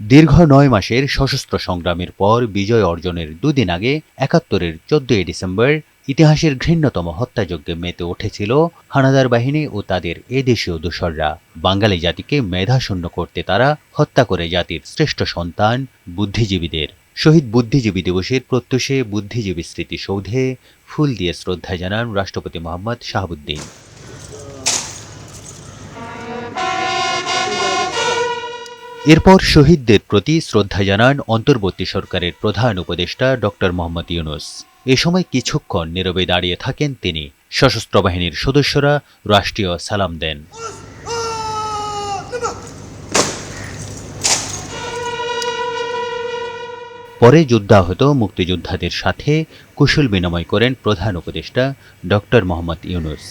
দীর্ঘ নয় মাসের সশস্ত্র সংগ্রামের পর বিজয় অর্জনের দুদিন আগে, একাত্তরের চোদ্দই ডিসেম্বর, ইতিহাসের ঘৃণ্যতম হত্যাযজ্ঞে মেতে উঠেছিল হানাদার বাহিনী ও তাদের এদেশীয় দোসররা। বাঙালি জাতিকে মেধাশূন্য করতে তারা হত্যা করে জাতির শ্রেষ্ঠ সন্তান, বুদ্ধিজীবীদের। শহীদ বুদ্ধিজীবী দিবসের প্রত্যুষে বুদ্ধিজীবী স্মৃতিসৌধে ফুল দিয়ে শ্রদ্ধা জানান রাষ্ট্রপতি মোহাম্মদ শাহাবুদ্দিন। এরপর শহীদদের প্রতি শ্রদ্ধা জানান অন্তর্বর্তী সরকারের প্রধান উপদেষ্টা ডক্টর মোহাম্মদ ইউনুস। এ সময় কিছুক্ষণ নীরবে দাঁড়িয়ে থাকেন তিনি। সশস্ত্র বাহিনীর সদস্যরা রাষ্ট্রীয় সালাম দেন। পরে যুদ্ধাহত মুক্তিযোদ্ধাদের সাথে কুশল বিনিময় করেন প্রধান উপদেষ্টা ডক্টর মোহাম্মদ ইউনুস।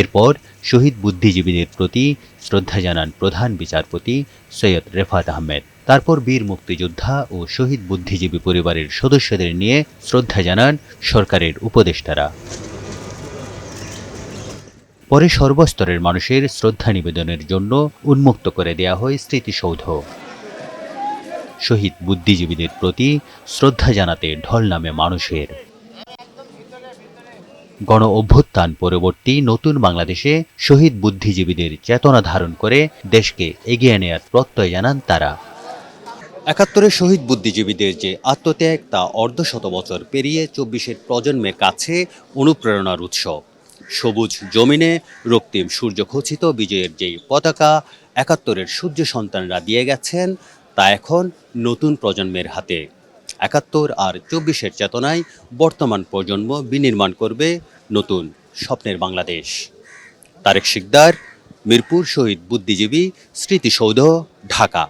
এরপর শহীদ বুদ্ধিজীবীদের প্রতি শ্রদ্ধা জানান প্রধান বিচারপতি সৈয়দ রেফাত আহমেদ। তারপর বীর মুক্তিযোদ্ধা ও শহীদ বুদ্ধিজীবী পরিবারের সদস্যদের নিয়ে শ্রদ্ধা জানান সরকারের উপদেষ্টারা। পরে সর্বস্তরের মানুষের শ্রদ্ধা নিবেদনের জন্য উন্মুক্ত করে দেয়া হয় স্মৃতিসৌধ। শহীদ বুদ্ধিজীবীদের প্রতি শ্রদ্ধা জানাতে ঢল নামে মানুষের। গণ অভ্যুত্থান পরবর্তী নতুন বাংলাদেশে শহীদ বুদ্ধিজীবীদের চেতনা ধারণ করে দেশকে এগিয়ে নেয়ার প্রত্যয় জানান তারা। একাত্তরের শহীদ বুদ্ধিজীবীদের যে আত্মত্যাগ তা অর্ধশত বছর পেরিয়ে চব্বিশের প্রজন্মের কাছে অনুপ্রেরণার উৎস। সবুজ জমিনে রক্তিম সূর্য খচিত বিজয়ের যেই পতাকা একাত্তরের সূর্য সন্তানরা দিয়ে গেছেন, তা এখন নতুন প্রজন্মের হাতে। একাত্তর আর চব্বিশের চেতনায় বর্তমান প্রজন্ম বিনির্মাণ করবে নতুন স্বপ্নের বাংলাদেশ। তারেক শিকদার, মিরপুর শহীদ বুদ্ধিজীবী স্মৃতিসৌধ, ঢাকা।